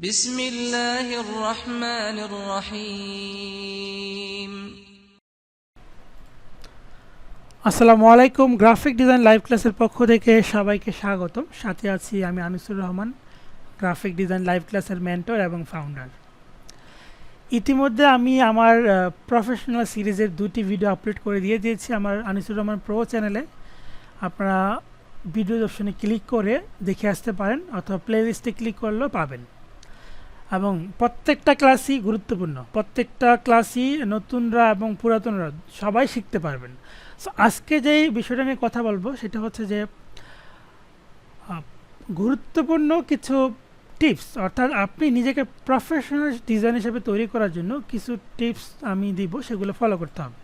بسم الله الرحمن الرحيم আসসালামু আলাইকুম graphic design live ক্লাসের পক্ষ থেকে সবাইকে স্বাগতম সাথে আছি আমি Anisur Rahman graphic design live ক্লাসের মেন্টর এবং ফাউন্ডার ইতিমধ্যে আমি আমার প্রফেশনাল সিরিজের দুটি ভিডিও আপলোড করে দিয়ে দিয়েছি আমার আনিসুর রহমান প্রো চ্যানেলে আপনারা ভিডিও অপশনে ক্লিক করে দেখে আসতে পারেন অথবা প্লে লিস্টে ক্লিক করলেও পাবেন এবং প্রত্যেকটা ক্লাসই গুরুত্বপূর্ণ। প্রত্যেকটা ক্লাসই নতুনরা এবং পুরাতনরা সবাই শিখতে পারবেন। সো আজকে যেই বিষয়টা নিয়ে কথা বলব সেটা হচ্ছে যে গুরুত্বপূর্ণ কিছু টিপস, অর্থাৎ আপনি নিজেকে প্রফেশনাল ডিজাইন হিসেবে তৈরি করার জন্য কিছু টিপস আমি দিব, সেগুলো ফলো করতে হবে।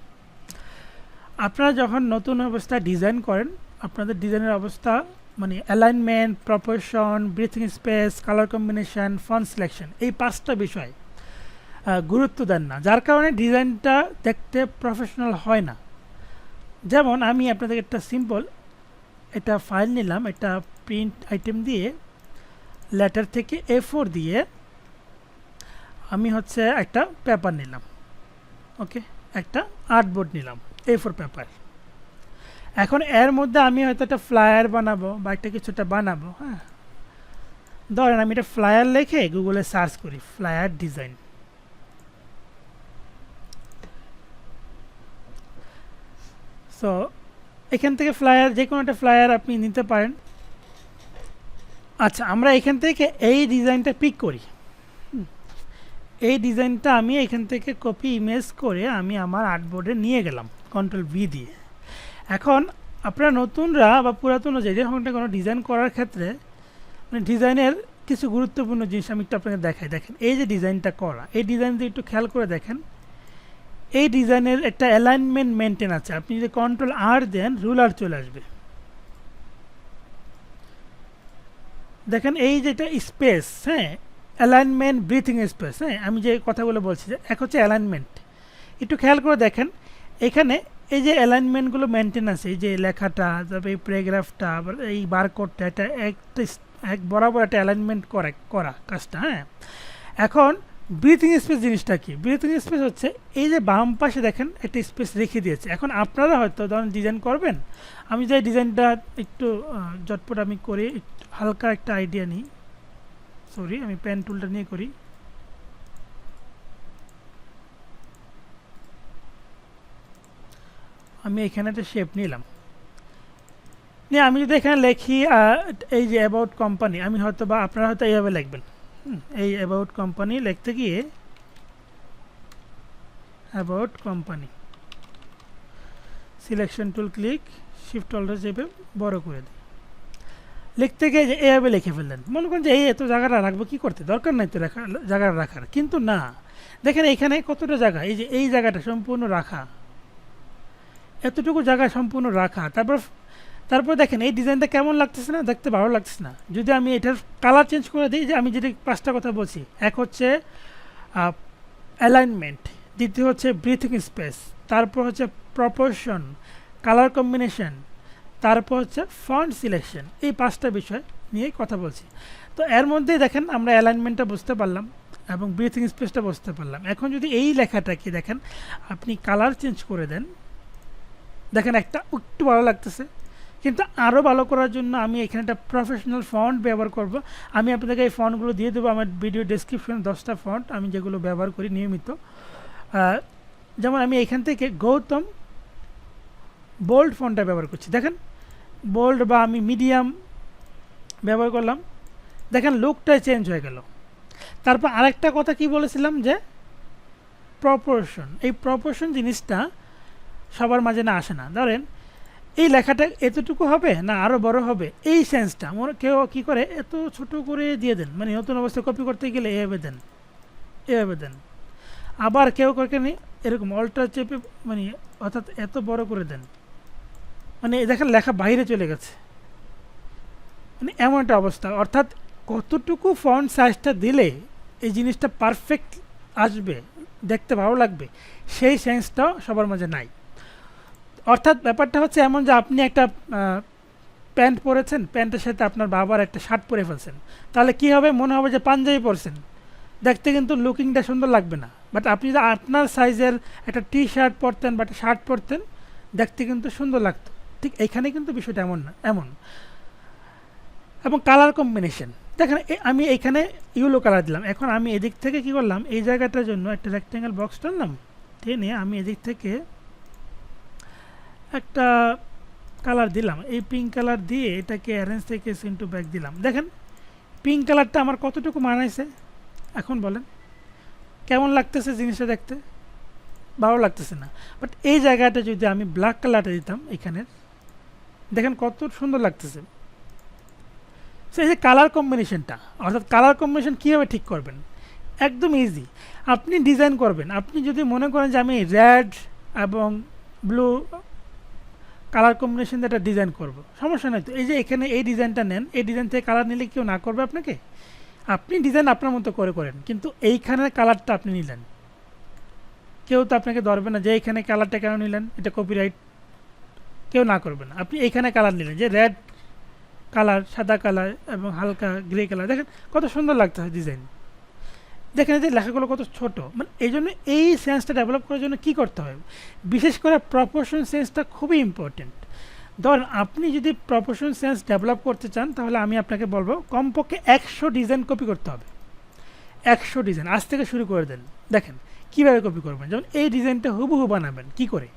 আপনারা যখন নতুন অবস্থায় ডিজাইন করেন, আপনাদের ডিজাইনের অবস্থা মানে alignment proportion breathing space colour combination font selection এই পাঁচটা বিষয় গুরুত্ব দেন না। যার কারণে ডিজাইনটা দেখতে প্রফেশনাল হয় না। যেমন আমি আপনাদের একটা সিম্পল এটা ফাইল নিলাম এটা প্রিন্ট আইটেম দিয়ে লেটার থেকে এ ফোর দিয়ে আমি হচ্ছে একটা পেপার নিলাম। ওকে একটা আর্টবোর্ড নিলাম এ ফোর পেপার এখন এর মধ্যে আমি হয়তো একটা ফ্লায়ার বানাবো বা একটা কিছুটা বানাবো হ্যাঁ। ধরেন আমি এটা ফ্লায়ার লিখে গুগলে সার্চ করি, ফ্লায়ার ডিজাইন। সো এখান থেকে ফ্লায়ার যে কোনো একটা ফ্লায়ার আপনি নিতে পারেন। আচ্ছা আমরা এখান থেকে এই ডিজাইনটা পিক করি। এই ডিজাইনটা আমি এখান থেকে কপি ইমেজ করে আমি আমার আর্টবোর্ডে নিয়ে গেলাম কন্ট্রোল ভি দিয়ে। এখন আপনারা নতুনরা বা পুরাতন যে একটা কোনো ডিজাইন করার ক্ষেত্রে মানে ডিজাইনের কিছু গুরুত্বপূর্ণ জিনিস আমি একটু আপনাকে দেখাই। দেখেন, এই যে ডিজাইনটা করা, এই ডিজাইনটা একটু খেয়াল করে দেখেন, এই ডিজাইনের একটা অ্যালাইনমেন্ট মেনটেন আছে। আপনি যদি কন্ট্রোল আর দেন রুলার চলে আসবে। দেখেন, এই যেটা স্পেস হ্যাঁ অ্যালাইনমেন্ট ব্রিথিং স্পেস হ্যাঁ আমি যে কথাগুলো বলছি যে, এক হচ্ছে অ্যালাইনমেন্ট একটু খেয়াল করে দেখেন, এখানে এই যে অ্যালাইনমেন্টগুলো মেনটেন আছে, এই যে লেখাটা, তারপরে এই প্যারাগ্রাফটা এই বারকোডটা এটা একটা এক বরাবর একটা অ্যালাইনমেন্ট করে, করা কাজটা হ্যাঁ? এখন ব্রিথিং স্পেস জিনিসটা কি? ব্রিথিং স্পেস হচ্ছে এই যে বাম পাশে দেখেন একটা স্পেস রেখে দিয়েছে। এখন আপনারা হয়তো ধরেন ডিজাইন করবেন, আমি যে ডিজাইনটা একটু জটপট আমি করি হালকা একটা আইডিয়া নিই। সরি আমি পেন টুলটা নিয়ে করি। আমি এখানে একটা শেপ নিলাম। নিয়ে আমি যদি এখানে লেখি এই যে অ্যাবাউট কোম্পানি আমি হয়তো বা আপনারা হয়তো এইভাবে লিখবেন। এই অ্যাবাউট কোম্পানি লিখতে গিয়ে about company selection tool click shift alter চেপে বড় করে দিই। লিখতে গিয়ে যে এইভাবে লিখে ফেললেন। মনে করেন যে এই এত জায়গাটা রাখব কী করতে? দরকার নাই তো রাখা, জায়গাটা রাখার। কিন্তু না, দেখেন এখানে কতটা জায়গা, এই যে এই জায়গাটা সম্পূর্ণ রাখা। এতটুকু জায়গা সম্পূর্ণ রাখা। তারপর তারপর দেখেন, এই ডিজাইনটা কেমন লাগতেছে না? দেখতে ভালো লাগতেছে না। যদি আমি এটার কালার চেঞ্জ করে দিই, যে আমি যেটা পাঁচটা কথা বলছি, এক হচ্ছে অ্যালাইনমেন্ট দ্বিতীয় হচ্ছে ব্রিথিং স্পেস তারপর হচ্ছে প্রপোর্শন কালার কম্বিনেশন তারপর হচ্ছে ফন্ট সিলেকশন এই পাঁচটা বিষয় নিয়ে কথা বলছি। তো এর মধ্যেই দেখেন, আমরা অ্যালাইনমেন্টটা বুঝতে পারলাম এবং ব্রিথিং স্পেসটা বুঝতে পারলাম। এখন যদি এই লেখাটাকে দেখেন, আপনি কালার চেঞ্জ করে দেন দেখেন, একটা একটু ভালো লাগতেছে, কিন্তু আরও ভালো করার জন্য আমি এখানে একটা প্রফেশনাল ফন্ট ব্যবহার করব। আমি আপনাদেরকে এই ফন্টগুলো দিয়ে দেবো, আমার ভিডিও ডেসক্রিপশনে দশটা ফন্ট আমি যেগুলো ব্যবহার করি নিয়মিত। যেমন আমি এখান থেকে গৌতম বোল্ড ফন্টটা ব্যবহার করছি। দেখেন বোল্ড বা আমি মিডিয়াম ব্যবহার করলাম। দেখেন লুকটাই চেঞ্জ হয়ে গেল। তারপর আরেকটা কথা কি বলেছিলাম যে প্রপোর্শন এই প্রপোর্শন জিনিসটা সবার মাঝে না আসে না। ধরেন, এই লেখাটা এতটুকু হবে না আরও বড় হবে? এই সেন্সটা মনে, কেউ কী করে? এত ছোট করে দিয়ে দেন। মানে নতুন অবস্থায় কপি করতে গেলে এভাবে দেন এভাবে দেন। আবার কেউ করে নি এরকম অল্টার চেপে মানে অর্থাৎ এত বড় করে দেন। মানে দেখেন লেখা বাইরে চলে গেছে। মানে এমন একটা অবস্থা। অর্থাৎ কতটুকু ফন্ট সাইজটা দিলে এই জিনিসটা পারফেক্ট আসবে, দেখতে ভালো লাগবে, সেই সেন্সটাও সবার মাঝে নাই। অর্থাৎ ব্যাপারটা হচ্ছে এমন যে আপনি একটা প্যান্ট পরেছেন, প্যান্টের সাথে আপনার বাবার একটা শার্ট পরে ফেলছেন। তাহলে কি হবে? মনে হবে যে পাঞ্জাবি পরছেন। দেখতে কিন্তু লুকিংটা সুন্দর লাগবে না। বাট আপনি যদি আপনার সাইজের একটা টি শার্ট পরতেন বা একটা শার্ট পরতেন, দেখতে কিন্তু সুন্দর লাগতো। ঠিক এইখানে কিন্তু বিষয়টা এমন না, এমন। এবং কালার কম্বিনেশন দেখেন আমি এইখানে ইউলো কালার দিলাম। এখন আমি এদিক থেকে কি করলাম? এই জায়গাটার জন্য একটা রেক্টেঙ্গেল বক্স টানলাম টেনে আমি এদিক থেকে একটা কালার দিলাম। এই পিঙ্ক কালার দিয়ে এটাকে অ্যারেঞ্জ থেকে সিন্টু ব্যাক দিলাম। দেখেন পিঙ্ক কালারটা আমার কতটুকু মানাইছে? এখন বলেন। কেমন লাগতেছে জিনিসটা দেখতে? ভালো লাগতেছে না। বাট এই জায়গাটা যদি আমি ব্ল্যাক কালারটা দিতাম এখানের, দেখেন কত সুন্দর লাগতেছে। সো এই যে কালার কম্বিনেশনটা অর্থাৎ কালার কম্বিনেশন কীভাবে ঠিক করবেন? একদম ইজি আপনি ডিজাইন করবেন। আপনি যদি মনে করেন যে আমি রেড এবং ব্লু কালার কম্বিনেশন দিয়ে একটা ডিজাইন করব। সমস্যা নাই তো। এই যে এখানে এই ডিজাইনটা নেন, এই ডিজাইন থেকে কালার নিলে কেউ না করবে আপনাকে? আপনি ডিজাইন আপনার মতো করে করেন, কিন্তু এইখানের কালারটা আপনি নিলেন। কেউ তো আপনাকে ধরবে না যে এইখানে কালারটা কেন নিলেন, এটা কপিরাইট কেউ না করবে না। আপনি এইখানে কালার নিলেন, যে রেড কালার সাদা কালার এবং হালকা গ্রে কালার দেখেন কত সুন্দর লাগতেছে ডিজাইন দেখেন যে লেখাগুলো কত ছোট। মানে এই জন্য এই সেন্সটা ডেভেলপ করার জন্য কী করতে হবে? বিশেষ করে প্রপোর্শন সেন্সটা খুবই ইম্পর্টেন্ট ধরেন আপনি যদি প্রপোর্শন সেন্স ডেভেলপ করতে চান, তাহলে আমি আপনাকে বলব, কমপক্ষে একশো ডিজাইন কপি করতে হবে। একশো ডিজাইন আজ থেকে শুরু করে দেন। দেখেন, কীভাবে কপি করবেন? যেমন এই ডিজাইনটা হুবহু বানাবেন, কি করে?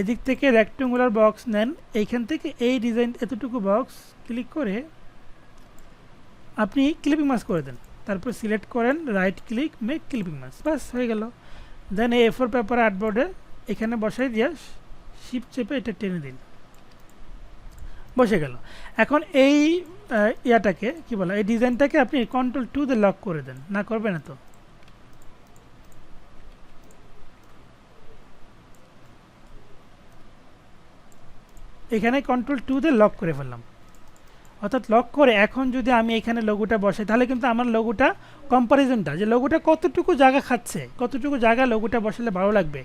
এদিক থেকে রেক্টেঙ্গুলার বক্স নেন। এইখান থেকে এই ডিজাইন এতটুকু বক্স ক্লিক করে আপনি ক্লিপিং মাস করে দেন। তারপর সিলেক্ট করেন right click make clipping mask বাস হয়ে গেল। দেন এই এফোর পেপার আর্টবোর্ডে এখানে বসাই দিয়ে শিপ চেপে এটা টেনে দিন। বসে গেল। এখন এই ইয়াটাকে, কি বলে, এই ডিজাইনটাকে আপনি কন্ট্রোল টু তে লক করে দেন। না করবে না তো। এখানে কন্ট্রোল টু তে লক করে ফেললাম। অর্থাৎ লক করে এখন যদি আমি এখানে লোগোটা বসাই, তাহলে কিন্তু আমার লোগোটা কম্পারিজনটা যে লোগোটা কতটুকু জায়গা খাচ্ছে, কতটুকু জায়গা লোগোটা বসালে ভালো লাগবে,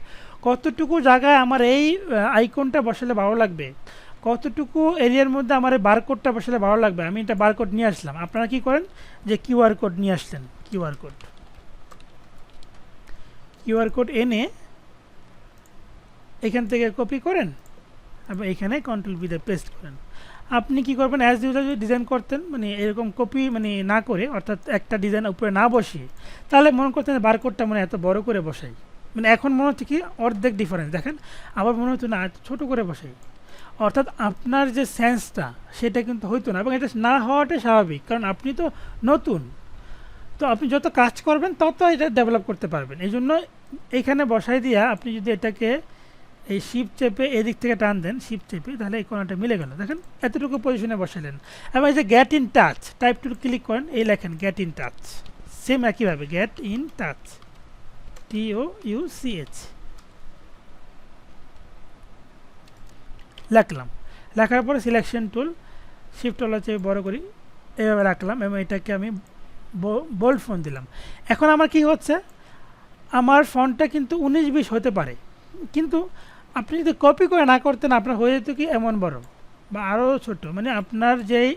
কতটুকু জায়গায় আমার এই আইকনটা বসালে ভালো লাগবে, কতটুকু এরিয়ার মধ্যে আমার এই বারকোডটা বসালে ভালো লাগবে, আমি এটা বারকোড নিয়ে আসলাম। আপনারা কি করেন? যে কিউআর কোড নিয়ে আসলেন কিউআর কোড কিউআর কোড এনে এখান থেকে কপি করেন, এবং এখানে কন্ট্রোল বিতে পেস্ট করেন। আপনি কি করবেন অ্যাজ ইউজার যদি ডিজাইন করতেন মানে এরকম কপি মানে না করে, অর্থাৎ একটা ডিজাইন উপরে না বসিয়ে, তাহলে মনে করতেন বারকোডটা মানে এত বড় করে বসাই। মানে এখন মনে হচ্ছে কি, অর্ধেক ডিফারেন্স দেখেন, আবার মনে হচ্ছে না ছোট করে বসাই। অর্থাৎ আপনার যে সেন্সটা সেটা কিন্তু হইতো না, এবং এটা না হওয়াটাই স্বাভাবিক, কারণ আপনি তো নতুন। তো আপনি যত কাজ করবেন, তত এটা ডেভেলপ করতে পারবেন। এই জন্য এইখানে বসাই দিয়া আপনি যদি এটাকে এই শিপ চেপে এদিক থেকে টান দেন শিপ চেপে, তাহলে এই কোনাটা মিলে গেল। দেখেন, এতটুকু পজিশনে বসালেন। এবং এই যে get in touch type to click করেন, এই লেখেন গ্যাট ইন টাচ সেম একইভাবে get in touch T O U C H লেখলাম। লেখার পরে সিলেকশন টুল শিফট হলো চেয়ে বড় করি, এভাবে রাখলাম এবং এটাকে আমি বোল্ড ফোন দিলাম। এখন আমার কি হচ্ছে? আমার ফোনটা কিন্তু উনিশ বিশ হতে পারে। কিন্তু আপনি যদি কপি করে না করতেন, আপনার হয়ে যেত কি এমন বড়? বা আরও ছোট মানে আপনার যেই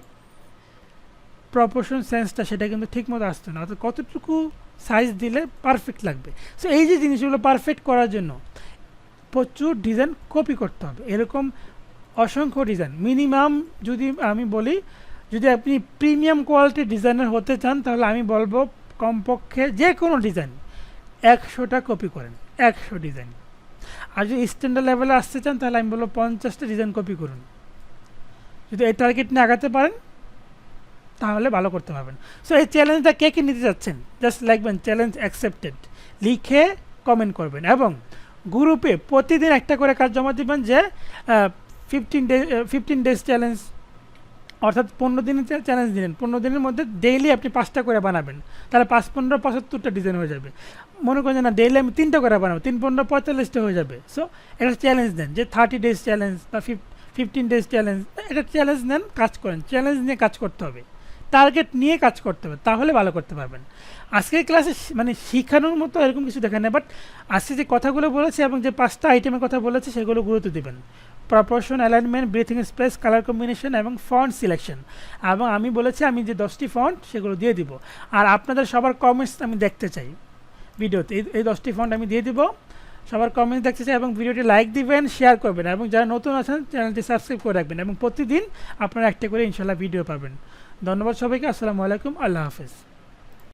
প্রপোর্শন সেন্সটা সেটা কিন্তু ঠিকমতো আসতো না। অর্থাৎ কতটুকু সাইজ দিলে পারফেক্ট লাগবে। সো এই যে জিনিসগুলো পারফেক্ট করার জন্য প্রচুর ডিজাইন কপি করতে হবে। এরকম অসংখ্য ডিজাইন মিনিমাম যদি আমি বলি, যদি আপনি প্রিমিয়াম কোয়ালিটির ডিজাইনার হতে চান, তাহলে আমি বলব কমপক্ষে যে কোনো ডিজাইন একশোটা কপি করেন। একশো ডিজাইন আর যদি স্ট্যান্ডার্ড লেভেলে আসতে চান, তাহলে আমি বলব পঞ্চাশটা ডিজাইন কপি করুন। যদি এই টার্গেট নিয়ে আগাতে পারেন, তাহলে ভালো করতে পারবেন। সো এই চ্যালেঞ্জটা কে কে নিতে যাচ্ছেন? জাস্ট লিখবেন চ্যালেঞ্জ অ্যাকসেপ্টেড লিখে কমেন্ট করবেন এবং গ্রুপে প্রতিদিন একটা করে কাজ জমা দিবেন যে fifteen day fifteen days challenge অর্থাৎ পনেরো দিনের চ্যালেঞ্জ দিলেন। পনেরো দিনের মধ্যে ডেইলি আপনি পাঁচটা করে বানাবেন। তাহলে পাঁচ, পনেরো, পঁচাত্তরটা ডিজাইন হয়ে যাবে। মনে করেন না ডেইলি আমি তিনটা করে বানাবো, তিন পনেরো পঁয়তাল্লিশটা হয়ে যাবে। সো একটা চ্যালেঞ্জ দেন, যে থার্টি ডেজ চ্যালেঞ্জ বা ফিফটিন ডেজ চ্যালেঞ্জ এটা চ্যালেঞ্জ নেন, কাজ করেন। চ্যালেঞ্জ নিয়ে কাজ করতে হবে। টার্গেট নিয়ে কাজ করতে হবে, তাহলে ভালো করতে পারবেন। আজকের ক্লাসে মানে শেখানোর মতো এরকম কিছু দেখা নেই বাট আজকে যে কথাগুলো বলেছে এবং যে পাঁচটা আইটেমের কথা বলেছে, সেগুলো গুরুত্ব দেবেন। Proportion alignment breathing space colour combination এবং ফন্ট সিলেকশন এবং আমি বলেছি, আমি যে দশটি ফন্ট সেগুলো দিয়ে দিব। আর আপনাদের সবার কমেন্টস আমি দেখতে চাই। ভিডিওতে এই দশটি ফন্ট আমি দিয়ে দিব। সবার কমেন্ট দেখতে চাই এবং ভিডিওটি লাইক দিবেন শেয়ার করবেন এবং যারা নতুন আছেন চ্যানেলটি সাবস্ক্রাইব করে রাখবেন এবং প্রতিদিন আপনারা একটা করে ইনশাল্লাহ ভিডিও পাবেন। ধন্যবাদ সবাইকে, আসসালামু আলাইকুম, আল্লাহ হাফেজ।